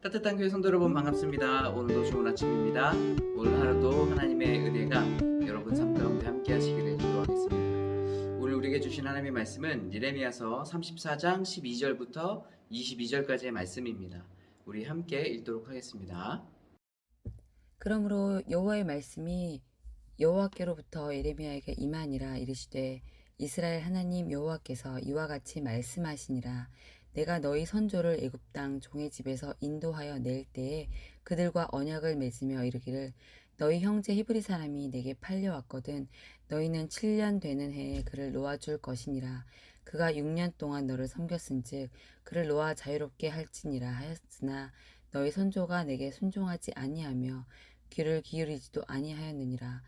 따뜻한 교회 성도 여러분 반갑습니다. 오늘도 좋은 아침입니다. 오늘 하루도 하나님의 은혜가 여러분 삶 가운데 함께 하시기를 기도하겠습니다. 오늘 우리에게 주신 하나님의 말씀은 예레미야서 34장 12절부터 22절까지의 말씀입니다. 우리 함께 읽도록 하겠습니다. 그러므로 여호와의 말씀이 여호와께로부터 예레미야에게 임하니라 이르시되 이스라엘 하나님 여호와께서 이와 같이 말씀하시니라 내가 너희 선조를 애굽 땅 종의 집에서 인도하여 낼 때에 그들과 언약을 맺으며 이르기를 너희 형제 히브리 사람이 내게 팔려왔거든 너희는 7년 되는 해에 그를 놓아줄 것이니라 그가 6년 동안 너를 섬겼은즉 그를 놓아 자유롭게 할지니라 하였으나 너희 선조가 내게 순종하지 아니하며 귀를 기울이지도 아니하였느니라.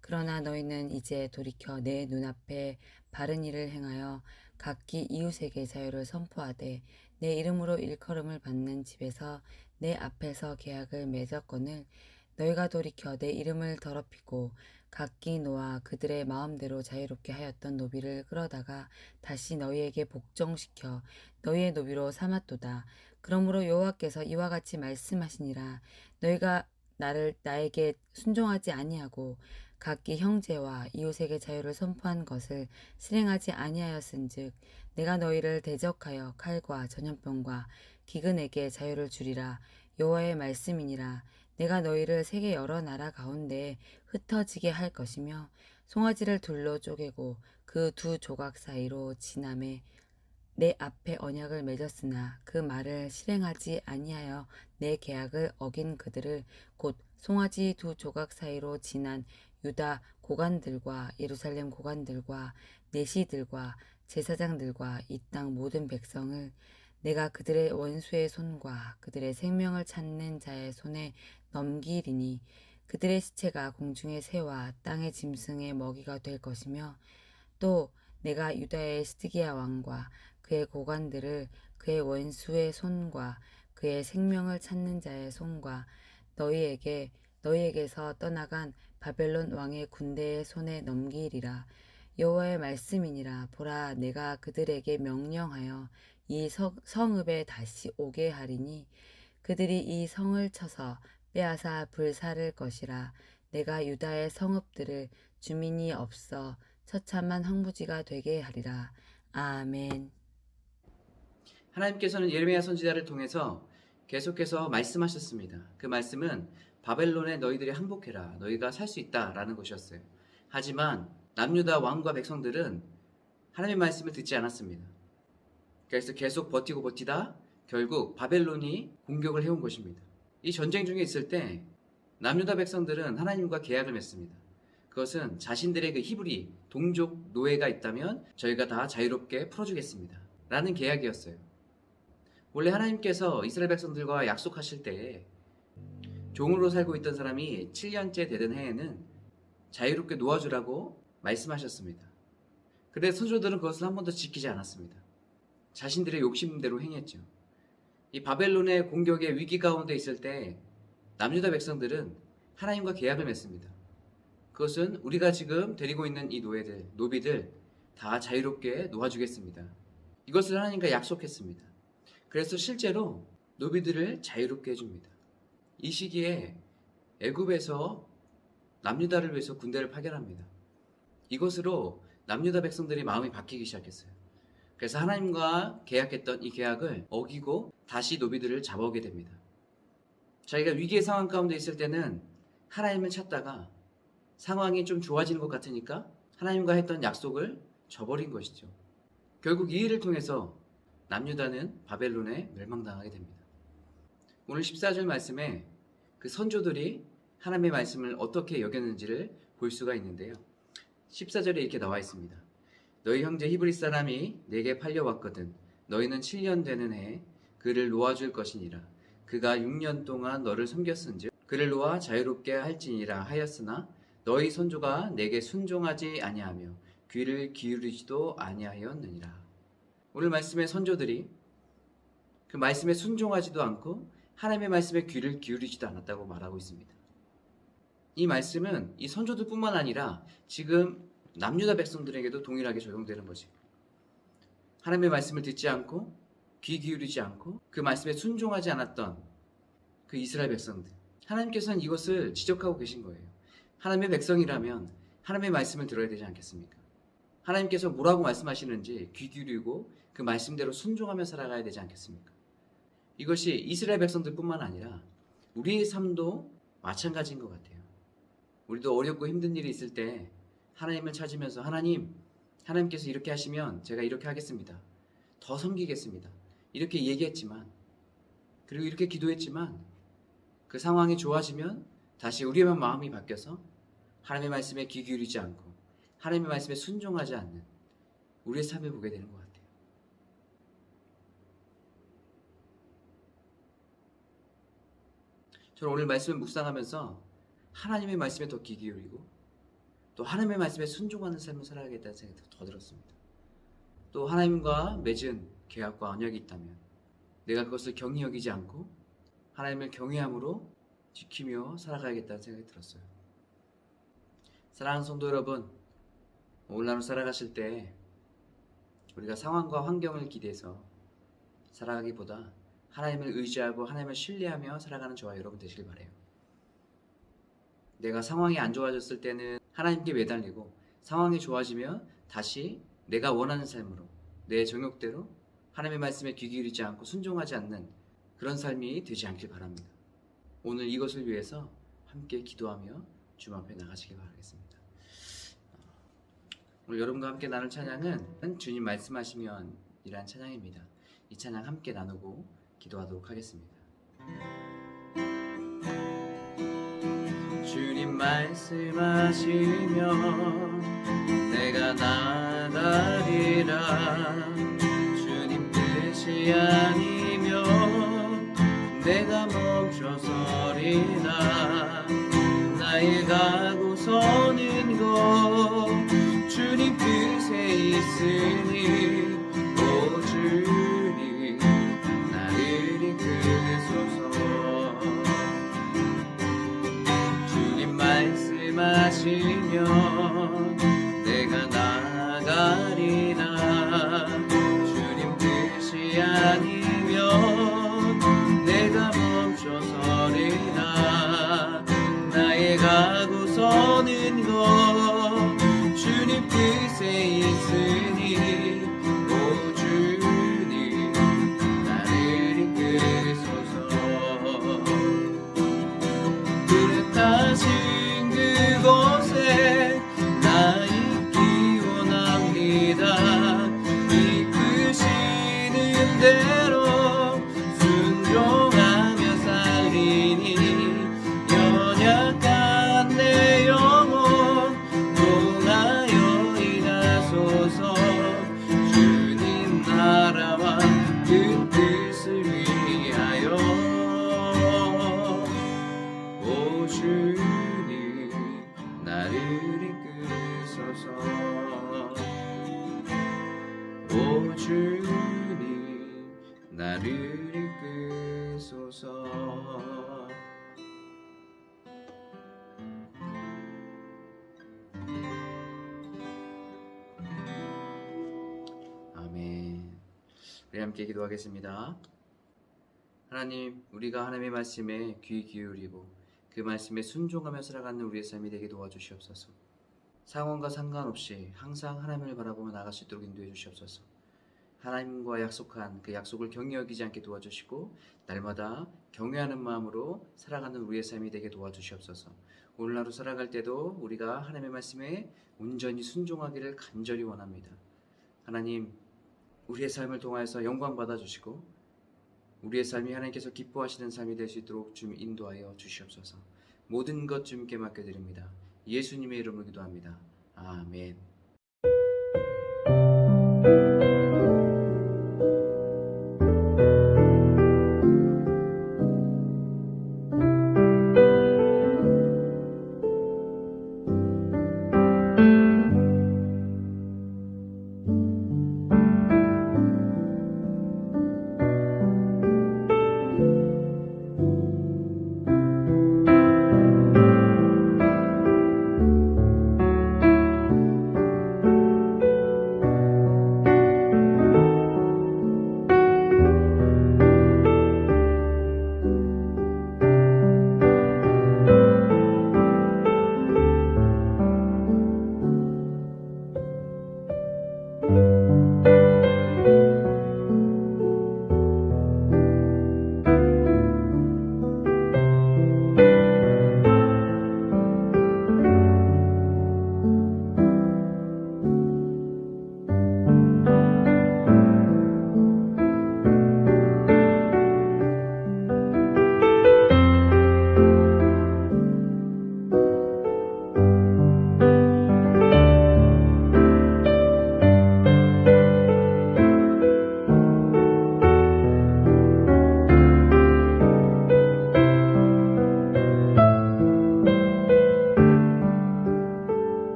그러나 너희는 이제 돌이켜 내 눈앞에 바른 일을 행하여 각기 이웃에게 자유를 선포하되 내 이름으로 일컬음을 받는 집에서 내 앞에서 계약을 맺었거늘 너희가 돌이켜 내 이름을 더럽히고 각기 놓아 그들의 마음대로 자유롭게 하였던 노비를 끌어다가 다시 너희에게 복종시켜 너희의 노비로 삼았도다. 그러므로 여호와께서 이와 같이 말씀하시니라 너희가 나를 나에게 순종하지 아니하고 각기 형제와 이웃에게 자유를 선포한 것을 실행하지 아니하였은즉 내가 너희를 대적하여 칼과 전염병과 기근에게 자유를 주리라. 여호와의 말씀이니라. 내가 너희를 세계 여러 나라 가운데 흩어지게 할 것이며 송아지를 둘로 쪼개고 그 두 조각 사이로 지남에 내 앞에 언약을 맺었으나 그 말을 실행하지 아니하여 내 계약을 어긴 그들을 곧 송아지 두 조각 사이로 지난 유다 고관들과 예루살렘 고관들과 내시들과 제사장들과 이 땅 모든 백성을 내가 그들의 원수의 손과 그들의 생명을 찾는 자의 손에 넘기리니 그들의 시체가 공중의 새와 땅의 짐승의 먹이가 될 것이며 또 내가 유다의 스드기야 왕과 그의 고관들을 그의 원수의 손과 그의 생명을 찾는 자의 손과 너희에게 너희에게서 떠나간 바벨론 왕의 군대의 손에 넘기리라 여호와의 말씀이니라 보라 내가 그들에게 명령하여 이 성, 성읍에 다시 오게 하리니 그들이 이 성을 쳐서 빼앗아 불사를 것이라 내가 유다의 성읍들을 주민이 없어 처참한 황무지가 되게 하리라 아멘. 하나님께서는 예레미야 선지자를 통해서 계속해서 말씀하셨습니다. 그 말씀은 바벨론에 너희들이 항복해라. 너희가 살 수 있다라는 것이었어요. 하지만 남유다 왕과 백성들은 하나님의 말씀을 듣지 않았습니다. 그래서 계속 버티고 버티다 결국 바벨론이 공격을 해온 것입니다. 이 전쟁 중에 있을 때 남유다 백성들은 하나님과 계약을 맺습니다. 그것은 자신들의 그 히브리 동족 노예가 있다면 저희가 다 자유롭게 풀어주겠습니다. 라는 계약이었어요. 원래 하나님께서 이스라엘 백성들과 약속하실 때 종으로 살고 있던 사람이 7년째 되던 해에는 자유롭게 놓아주라고 말씀하셨습니다. 그런데 선조들은 그것을 한 번도 지키지 않았습니다. 자신들의 욕심대로 행했죠. 이 바벨론의 공격의 위기 가운데 있을 때 남유다 백성들은 하나님과 계약을 맺습니다. 그것은 우리가 지금 데리고 있는 이 노예들, 노비들 다 자유롭게 놓아주겠습니다. 이것을 하나님과 약속했습니다. 그래서 실제로 노비들을 자유롭게 해줍니다. 이 시기에 애굽에서 남유다를 위해서 군대를 파견합니다. 이것으로 남유다 백성들이 마음이 바뀌기 시작했어요. 그래서 하나님과 계약했던 이 계약을 어기고 다시 노비들을 잡아오게 됩니다. 자기가 위기의 상황 가운데 있을 때는 하나님을 찾다가 상황이 좀 좋아지는 것 같으니까 하나님과 했던 약속을 저버린 것이죠. 결국 이 일을 통해서 남유다는 바벨론에 멸망당하게 됩니다. 오늘 14절 말씀에 그 선조들이 하나님의 말씀을 어떻게 여겼는지를 볼 수가 있는데요. 14절에 이렇게 나와 있습니다. 너희 형제 히브리 사람이 내게 팔려왔거든. 너희는 7년 되는 해에 그를 놓아줄 것이니라. 그가 6년 동안 너를 섬겼은즉 그를 놓아 자유롭게 할지니라 하였으나 너희 선조가 내게 순종하지 아니하며 귀를 기울이지도 아니하였느니라. 오늘 말씀의 선조들이 그 말씀에 순종하지도 않고 하나님의 말씀에 귀를 기울이지도 않았다고 말하고 있습니다. 이 말씀은 이 선조들뿐만 아니라 지금 남유다 백성들에게도 동일하게 적용되는 거지. 하나님의 말씀을 듣지 않고 귀 기울이지 않고 그 말씀에 순종하지 않았던 그 이스라엘 백성들. 하나님께서는 이것을 지적하고 계신 거예요. 하나님의 백성이라면 하나님의 말씀을 들어야 되지 않겠습니까? 하나님께서 뭐라고 말씀하시는지 귀 기울이고 그 말씀대로 순종하며 살아가야 되지 않겠습니까? 이것이 이스라엘 백성들뿐만 아니라 우리의 삶도 마찬가지인 것 같아요. 우리도 어렵고 힘든 일이 있을 때 하나님을 찾으면서 하나님, 하나님께서 이렇게 하시면 제가 이렇게 하겠습니다. 더 섬기겠습니다. 이렇게 얘기했지만 그리고 이렇게 기도했지만 그 상황이 좋아지면 다시 우리의 마음이 바뀌어서 하나님의 말씀에 귀 기울이지 않고 하나님의 말씀에 순종하지 않는 우리의 삶을 보게 되는 것 같아요. 저는 오늘 말씀을 묵상하면서 하나님의 말씀에 더 귀 기울이고 또 하나님의 말씀에 순종하는 삶을 살아야겠다는 생각이 더 들었습니다. 또 하나님과 맺은 계약과 언약이 있다면 내가 그것을 경히 여기지 않고 하나님을 경외함으로 지키며 살아가야겠다는 생각이 들었어요. 사랑하는 성도 여러분, 오늘 하루 살아가실 때 우리가 상황과 환경을 기대해서 살아가기보다 하나님을 의지하고 하나님을 신뢰하며 살아가는 저와 여러분 되시길 바래요. 내가 상황이 안 좋아졌을 때는 하나님께 매달리고 상황이 좋아지면 다시 내가 원하는 삶으로 내 정욕대로 하나님의 말씀에 귀 기울이지 않고 순종하지 않는 그런 삶이 되지 않길 바랍니다. 오늘 이것을 위해서 함께 기도하며 주님 앞에 나가시길 바라겠습니다. 오늘 여러분과 함께 나눌 찬양은 주님 말씀하시면 이란 찬양입니다. 이 찬양 함께 나누고 기도하도록 하겠습니다. 주님 말씀하시면 내가 나가리라 주님 뜻이 아 말씀하시면 우리 함께 기도하겠습니다 하나님, 우리가 하나님의 말씀에 귀 기울이고 그 말씀에 순종하며 살아가는 우리의 삶이 되게 도와주시옵소서. 상황과 상관없이 항상 하나님을 바라보며 나갈 수 있도록 인도해 주시옵소서. 하나님과 약속한 그 약속을 경히 여기지 않게 도와주시고 날마다 경외하는 마음으로 살아가는 우리의 삶이 되게 도와주시옵소서. 오늘 하루 살아갈 때도 우리가 하나님의 말씀에 온전히 순종하기를 간절히 원합니다. 하나님, 우리의 삶을 통하여서 영광 받아 주시고 우리의 삶이 하나님께서 기뻐하시는 삶이 될 수 있도록 좀 인도하여 주시옵소서. 모든 것 주님께 맡겨 드립니다. 예수님의 이름으로 기도합니다. 아멘.